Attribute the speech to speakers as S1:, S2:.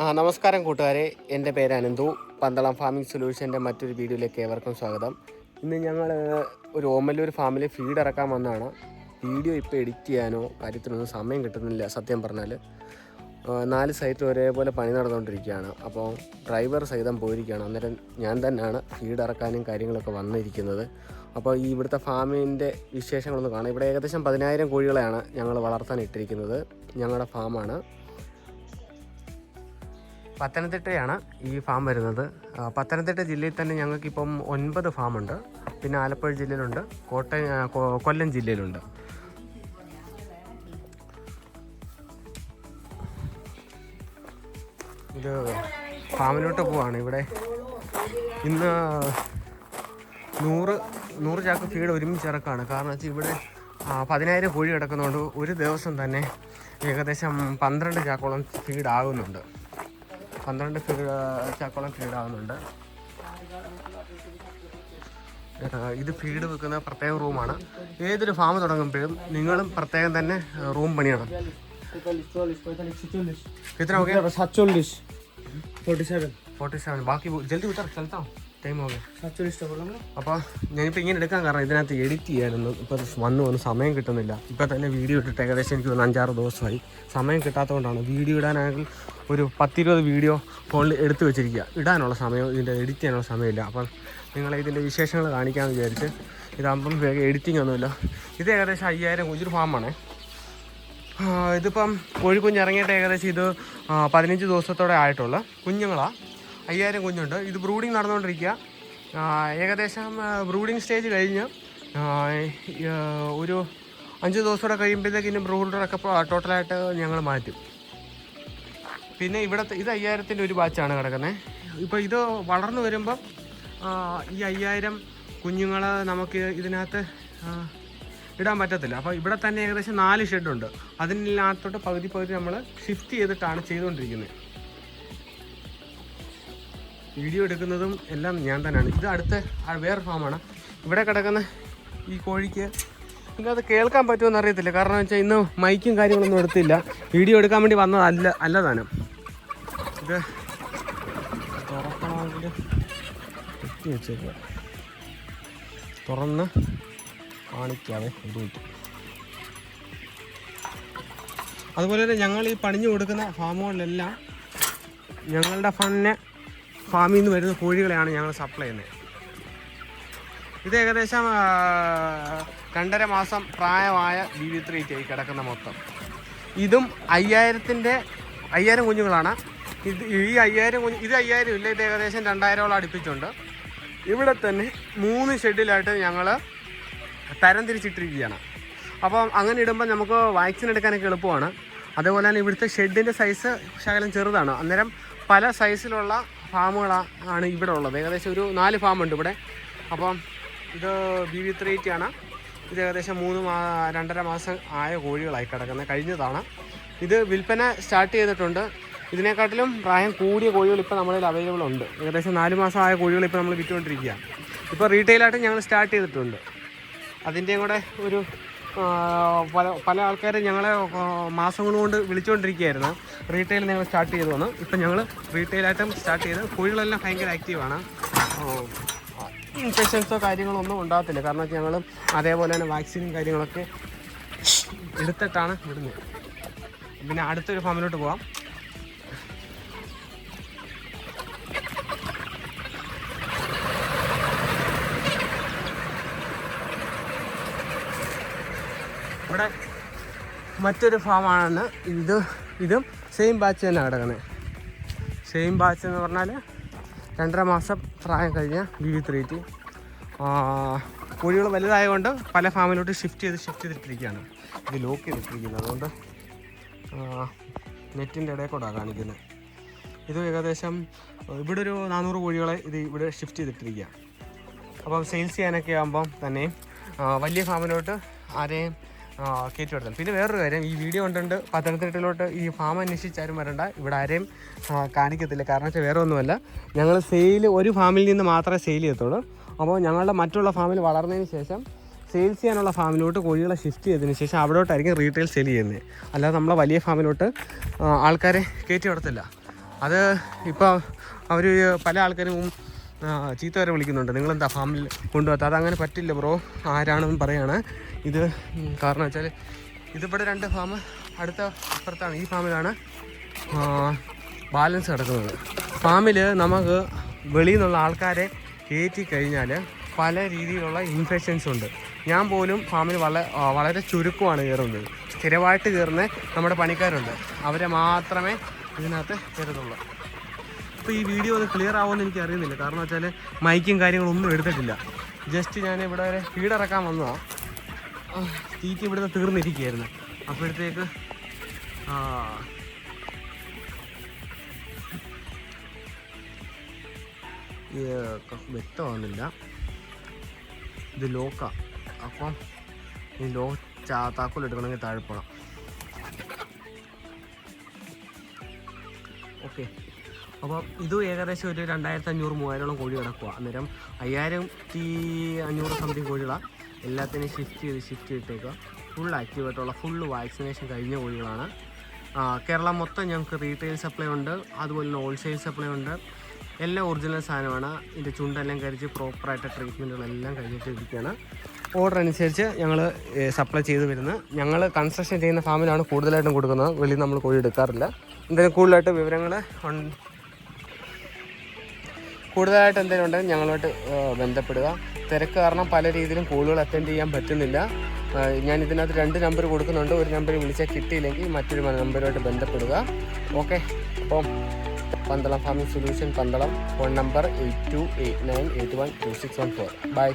S1: ആ നമസ്കാരം കൂട്ടുകാരെ. എന്റെ പേര് അനന്തു. പന്തളം ഫാമിംഗ് സൊല്യൂഷന്റെ മറ്റൊരു വീഡിയോയിലേക്ക് ഏവർക്കും സ്വാഗതം. ഇന്ന് ഞങ്ങൾ ഒരു ഓമല്ലൂർ ഫാമിൽ ഫീഡ് ഇറക്കാൻ വന്നതാണ്. വീഡിയോ ഇപ്പോൾ എഡിറ്റ് ചെയ്യാനോ കാര്യത്തിനൊന്നും സമയം കിട്ടുന്നില്ല സത്യം പറഞ്ഞാൽ നാല് സൈറ്റിൽ ഒരേപോലെ പണി നടന്നുകൊണ്ടിരിക്കുകയാണ്. അപ്പോൾ ഡ്രൈവർ സഹിതം പോയിരിക്കുകയാണ്. അന്നേരം ഞാൻ തന്നെയാണ് ഫീഡ് ഇറക്കാനും കാര്യങ്ങളൊക്കെ വന്നിരിക്കുന്നത്. അപ്പോൾ ഈ ഇവിടുത്തെ ഫാമിന്റെ വിശേഷങ്ങളൊന്ന് കാണാം. ഇവിടെ ഏകദേശം പതിനായിരം കോഴികളെയാണ് ഞങ്ങൾ വളർത്താൻ ഇട്ടിരിക്കുന്നത്. ഞങ്ങളുടെ ഫാമാണ്. പത്തനംതിട്ടയാണ് ഈ ഫാം വരുന്നത്. പത്തനംതിട്ട ജില്ലയിൽ തന്നെ ഞങ്ങൾക്കിപ്പം ഒൻപത് ഫാമുണ്ട് പിന്നെ ആലപ്പുഴ ജില്ലയിലുണ്ട് കോട്ടയം കൊല്ലം ജില്ലയിലുണ്ട്. ഇത് ഫാമിലോട്ട് പോവാണ് ഇവിടെ. ഇന്ന് നൂറ് നൂറ് ചാക്ക് ഫീഡ് ഒരുമിച്ച് ഇറക്കാണ്. കാരണം വെച്ചാൽ ഇവിടെ പതിനായിരം കോഴി കിടക്കുന്നതുകൊണ്ട് ഒരു ദിവസം തന്നെ ഏകദേശം പന്ത്രണ്ട് ചാക്കോളം ഫീഡ് ആകുന്നുണ്ട്. പന്ത്രണ്ട് ഫീഡ് ചാക്കോളം ഫീഡ് ആകുന്നുണ്ട് ആ, ഇത് ഫീഡ് വെക്കുന്ന പ്രത്യേക റൂമാണ് ഏതൊരു ഫാം തുടങ്ങുമ്പോഴും നിങ്ങളും പ്രത്യേകം തന്നെ റൂം പണിയണം कितना हो गया
S2: सातचल्लिस फोर्टी सेवन
S1: ഫോർട്ടി സെവൻ ബാക്കി वो- जल्दी उतर चलता हूँ അപ്പൊ ഞാനിപ്പോ ഇങ്ങനെ എടുക്കാൻ കാരണം ഇതിനകത്ത് എഡിറ്റ് ചെയ്യാനൊന്നും ഇപ്പൊ വന്ന് വന്ന് സമയം കിട്ടുന്നില്ല. ഇപ്പൊ തന്നെ വീഡിയോ ഇട്ടിട്ട് ഏകദേശം എനിക്ക് തോന്നുന്നു അഞ്ചാറ് ദിവസമായി. സമയം കിട്ടാത്തതുകൊണ്ടാണ് വീഡിയോ ഇടാനാണെങ്കിൽ ഒരു പത്തിരുപത് വീഡിയോ ഫോണിൽ എടുത്തു വെച്ചിരിക്കുക. ഇടാനുള്ള സമയം ഇതിന്റെ എഡിറ്റ് ചെയ്യാനുള്ള സമയമില്ല. അപ്പം നിങ്ങളെ ഇതിന്റെ വിശേഷങ്ങൾ കാണിക്കാമെന്ന് വിചാരിച്ച് ഇതാകുമ്പം എഡിറ്റിംഗ് ഒന്നുമില്ല. ഇത് ഏകദേശം അയ്യായിരം കുഞ്ഞൊരു ഫാമാണ് ഇതിപ്പം കോഴിക്കുഞ്ഞിറങ്ങിയിട്ട് ഏകദേശം ഇത് പതിനഞ്ച് ദിവസത്തോടെ ആയിട്ടുള്ള കുഞ്ഞുങ്ങളാണ് അയ്യായിരം കുഞ്ഞുണ്ട്. ഇത് ബ്രൂഡിങ് നടന്നുകൊണ്ടിരിക്കുക. ഏകദേശം ബ്രൂഡിങ് സ്റ്റേജ് കഴിഞ്ഞ് ഒരു അഞ്ച് ദിവസം കൂടെ കഴിയുമ്പോഴത്തേക്കിനും ബ്രൂഡറൊക്കെ ടോട്ടലായിട്ട് ഞങ്ങൾ മാറ്റും. പിന്നെ ഇവിടുത്തെ ഇത് അയ്യായിരത്തിന്റെ ഒരു ബാച്ചാണ് കിടക്കുന്നത് ഇപ്പോൾ ഇത് വളർന്നു വരുമ്പം ഈ അയ്യായിരം കുഞ്ഞുങ്ങൾ നമുക്ക് ഇതിനകത്ത് ഇടാൻ പറ്റത്തില്ല. അപ്പോൾ ഇവിടെ തന്നെ ഏകദേശം നാല് ഷെഡുണ്ട്. അതിനകത്തോട്ട് പകുതി പകുതി നമ്മൾ ഷിഫ്റ്റ് ചെയ്തിട്ടാണ് ചെയ്തുകൊണ്ടിരിക്കുന്നത്. വീഡിയോ എടുക്കുന്നതും എല്ലാം ഞാൻ തന്നെയാണ്. ഇത് അടുത്ത വേറെ ഫാമാണ്. ഇവിടെ കിടക്കുന്ന ഈ കോഴിക്ക് നിങ്ങൾക്കത് കേൾക്കാൻ പറ്റുമെന്ന് അറിയത്തില്ല. കാരണം വെച്ചാൽ ഇന്ന് മൈക്കും കാര്യങ്ങളൊന്നും എടുത്തില്ല. വീഡിയോ എടുക്കാൻ വേണ്ടി വന്നതല്ല അല്ല താനും. ഇത് തുറക്കണമെങ്കിൽ കുത്തി വെച്ചേക്കുക തുറന്ന് കാണിക്കാതെ അതുപോലെ തന്നെ ഞങ്ങൾ ഈ പണിഞ്ഞു കൊടുക്കുന്ന ഫാമുകളിലെല്ലാം ഞങ്ങളുടെ ഫണ്ടിന് ഫാമിൽ നിന്ന് വരുന്ന കോഴികളെയാണ് ഞങ്ങൾ സപ്ലൈ ചെയ്യുന്നത്. ഇത് ഏകദേശം രണ്ടര മാസം പ്രായമായ ബി വി ത്രീ ടി കിടക്കുന്ന മൊത്തം. ഇതും അയ്യായിരത്തിന്റെ അയ്യായിരം കുഞ്ഞുങ്ങളാണ്. ഇത് ഈ അയ്യായിരം കുഞ്ഞു ഇത് അയ്യായിരം ഇല്ല ഇത് ഏകദേശം രണ്ടായിരമോളം അടുപ്പിച്ചുണ്ട്. ഇവിടെ തന്നെ മൂന്ന് ഷെഡിലായിട്ട് ഞങ്ങൾ തരം തിരിച്ചിട്ടിരിക്കുകയാണ് അപ്പം അങ്ങനെ ഇടുമ്പോൾ നമുക്ക് വാക്സിൻ എടുക്കാനൊക്കെ എളുപ്പമാണ്. അതേപോലെ തന്നെ ഇവിടുത്തെ ഷെഡിന്റെ സൈസ് ശകലം ചെറുതാണ്. അന്നേരം പല സൈസിലുള്ള ഫാമുകളാണ് ഇവിടെ ഉള്ളത്. ഏകദേശം ഒരു നാല് ഫാമുണ്ട് ഇവിടെ. അപ്പം ഇത് ബി വി ത്രീ ആണ്. ഇത് ഏകദേശം മൂന്ന് മാ രണ്ടര മാസം ആയ കോഴികളായി കിടക്കുന്നത്. കഴിഞ്ഞതാണ്. ഇത് വിൽപ്പന സ്റ്റാർട്ട് ചെയ്തിട്ടുണ്ട്. ഇതിനെക്കാട്ടിലും പ്രായം കൂടിയ കോഴികൾ ഇപ്പോൾ നമ്മളിൽ അവൈലബിൾ ഉണ്ട്. ഏകദേശം നാല് മാസം ആയ കോഴികൾ ഇപ്പോൾ നമ്മൾ വിറ്റുകൊണ്ടിരിക്കുകയാണ്. ഇപ്പോൾ റീറ്റെയിലായിട്ട് ഞങ്ങൾ സ്റ്റാർട്ട് ചെയ്തിട്ടുണ്ട്. അതിന്റെയും കൂടെ ഒരു പല പല ആൾക്കാരും ഞങ്ങളെ മാസങ്ങൾ കൊണ്ട് വിളിച്ചുകൊണ്ടിരിക്കുകയായിരുന്നു റീറ്റെയിൽ ഞങ്ങൾ സ്റ്റാർട്ട് ചെയ്തു വന്നു. ഇപ്പം ഞങ്ങൾ റീറ്റെയിൽ ആയിട്ടും സ്റ്റാർട്ട് ചെയ്ത് കോഴികളെല്ലാം ഭയങ്കര ആക്റ്റീവാണ് ഇൻഫെക്ഷൻസോ കാര്യങ്ങളോ ഒന്നും ഉണ്ടാകത്തില്ല. കാരണം ഞങ്ങൾ അതേപോലെ തന്നെ വാക്സിനും കാര്യങ്ങളൊക്കെ എടുത്തിട്ടാണ് വിടുന്നത്. പിന്നെ അടുത്തൊരു ഫാമിലോട്ട് പോവാം. ഇവിടെ മറ്റൊരു ഫാമാണ് ഇത് ഇതും സെയിം ബാച്ച് തന്നെ കിടക്കുന്നത് സെയിം ബാച്ച് എന്ന് പറഞ്ഞാൽ രണ്ടര മാസം പ്രായം കഴിഞ്ഞ ബി വി ത്രീ ടി. കോഴികൾ വലുതായതുകൊണ്ട് പല ഫാമിലോട്ട് ഷിഫ്റ്റ് ചെയ്ത് ഷിഫ്റ്റ് ചെയ്തിട്ടിരിക്കുകയാണ്. ഇത് ലോക്ക് ചെയ്തിട്ടിരിക്കുന്നത് അതുകൊണ്ട് നെറ്റിന്റെ ഇടയിൽ കൂടെ കാണിക്കുന്നത്. ഇത് ഏകദേശം ഇവിടെ ഒരു നാനൂറ് കോഴികളെ ഇത് ഇവിടെ ഷിഫ്റ്റ് ചെയ്തിട്ടിരിക്കുക അപ്പം സെയിൽസ് ചെയ്യാനൊക്കെ ആകുമ്പം തന്നെ വലിയ ഫാമിലോട്ട് ആരെയും കയറ്റി വിടണം പിന്നെ വേറൊരു കാര്യം ഈ വീഡിയോ കണ്ടുകൊണ്ട് പത്തനംതിട്ടയിലോട്ട് ഈ ഫാം അന്വേഷിച്ചാരും വരണ്ട. ഇവിടെ ആരെയും കാണിക്കത്തില്ല. കാരണം വെച്ചാൽ വേറെ ഒന്നുമല്ല. ഞങ്ങൾ സെയിൽ ഒരു ഫാമിൽ നിന്ന് മാത്രമേ സെയിൽ ചെയ്യത്തുള്ളൂ. അപ്പോൾ ഞങ്ങളുടെ മറ്റുള്ള ഫാമിൽ വളർന്നതിന് ശേഷം സെയിൽസ് ചെയ്യാനുള്ള ഫാമിലോട്ട് കോഴികളെ ഷിഫ്റ്റ് ചെയ്തതിന് ശേഷം അവിടോട്ടായിരിക്കും റീറ്റെയിൽ സെയിൽ ചെയ്യുന്നത്. അല്ലാതെ നമ്മളെ വലിയ ഫാമിലോട്ട് ആൾക്കാരെ കയറ്റി വിടത്തില്ല അത് ഇപ്പോൾ അവർ പല ആൾക്കാരും ചീത്ത വരെ വിളിക്കുന്നുണ്ട്. നിങ്ങളെന്താ ഫാമിൽ കൊണ്ടുപോകാത്ത അതങ്ങനെ പറ്റില്ല ബ്രോ ആരാണെന്ന് പറയാണ്. ഇത് കാരണം വെച്ചാൽ ഇതിവിടെ രണ്ട് ഫാം അടുത്ത അപ്പുറത്താണ്. ഈ ഫാമിലാണ് ബാലൻസ് കിടക്കുന്നത്. ഫാമിൽ നമുക്ക് വെളിയിൽ നിന്നുള്ള ആൾക്കാരെ കയറ്റി കഴിഞ്ഞാൽ പല രീതിയിലുള്ള ഇൻഫെക്ഷൻസ് ഉണ്ട്. ഞാൻ പോലും ഫാമിൽ വളരെ വളരെ ചുരുക്കമാണ് കയറുന്നത്. സ്ഥിരമായിട്ട് കയറുന്ന നമ്മുടെ പണിക്കാരുണ്ട്. അവരെ മാത്രമേ ഇതിനകത്ത് കയറത്തുള്ളൂ. ഇപ്പോൾ ഈ വീഡിയോ ഒന്ന് ക്ലിയർ ആവുമെന്ന് എനിക്ക് അറിയുന്നില്ല. കാരണം വെച്ചാൽ മൈക്കും കാര്യങ്ങളൊന്നും എടുത്തിട്ടില്ല. ജസ്റ്റ് ഞാൻ ഇവിടെ വരെ ഫീഡിറക്കാൻ വന്നതാണ് തീറ്റി ഇവിടുന്ന് തീർന്നിരിക്കുകയായിരുന്നു. അപ്പോഴത്തേക്ക് ആ. വ്യക്തമാകുന്നില്ല ഇത് ലോക്കാ അപ്പം ഈ ലോ ചാ താക്കോൽ എടുക്കണമെങ്കിൽ താഴെ പോകണം ഓക്കെ അപ്പോൾ ഇത് ഏകദേശം ഒരു രണ്ടായിരത്തി അഞ്ഞൂറ് മൂവായിരോളം കോഴി കിടക്കുക അന്നേരം അയ്യായിരത്തി അഞ്ഞൂറ് സംതിങ് കോഴികളാണ് എല്ലാത്തിനും ഷിഫ്റ്റ് ചെയ്ത് ഷിഫ്റ്റ് ചെയ്തിട്ടേക്കുക ഫുൾ ആക്റ്റീവായിട്ടുള്ള ഫുൾ വാക്സിനേഷൻ കഴിഞ്ഞ കോഴികളാണ്. കേരളം മൊത്തം ഞങ്ങൾക്ക് റീറ്റെയിൽ സപ്ലൈ ഉണ്ട്. അതുപോലെ തന്നെ ഹോൾസെയിൽ സപ്ലൈ ഉണ്ട്. എല്ലാം ഒറിജിനൽ സാധനമാണ്. ഇതിന്റെ ചുണ്ടെല്ലാം കരിച്ച് പ്രോപ്പറായിട്ട് ട്രീറ്റ്മെന്റുകളെല്ലാം കഴിഞ്ഞിട്ട് ഇരിക്കുകയാണ്. ഓർഡർ അനുസരിച്ച് ഞങ്ങൾ സപ്ലൈ ചെയ്ത് വരുന്നത്. ഞങ്ങൾ കൺസ്ട്രക്ഷൻ ചെയ്യുന്ന ഫാമിലാണ് കൂടുതലായിട്ടും കൊടുക്കുന്നത്. വെളിയിൽ നമ്മൾ കോഴി എടുക്കാറില്ല. എന്തെങ്കിലും കൂടുതലായിട്ട് വിവരങ്ങൾ കൂടുതലായിട്ട് എന്തെങ്കിലും ഉണ്ടെങ്കിൽ ഞങ്ങളുമായിട്ട് ബന്ധപ്പെടുക. തിരക്ക് കാരണം പല രീതിയിലും കോളുകൾ അറ്റൻഡ് ചെയ്യാൻ പറ്റുന്നില്ല. ഞാൻ ഇതിനകത്ത് രണ്ട് നമ്പർ കൊടുക്കുന്നുണ്ട്. ഒരു നമ്പർ വിളിച്ചാൽ കിട്ടിയില്ലെങ്കിൽ മറ്റൊരു നമ്പറുമായിട്ട് ബന്ധപ്പെടുക. ഓക്കെ അപ്പം Pandalam farming solution Pandalam. Phone number eight two eight nine eight one two six one four bye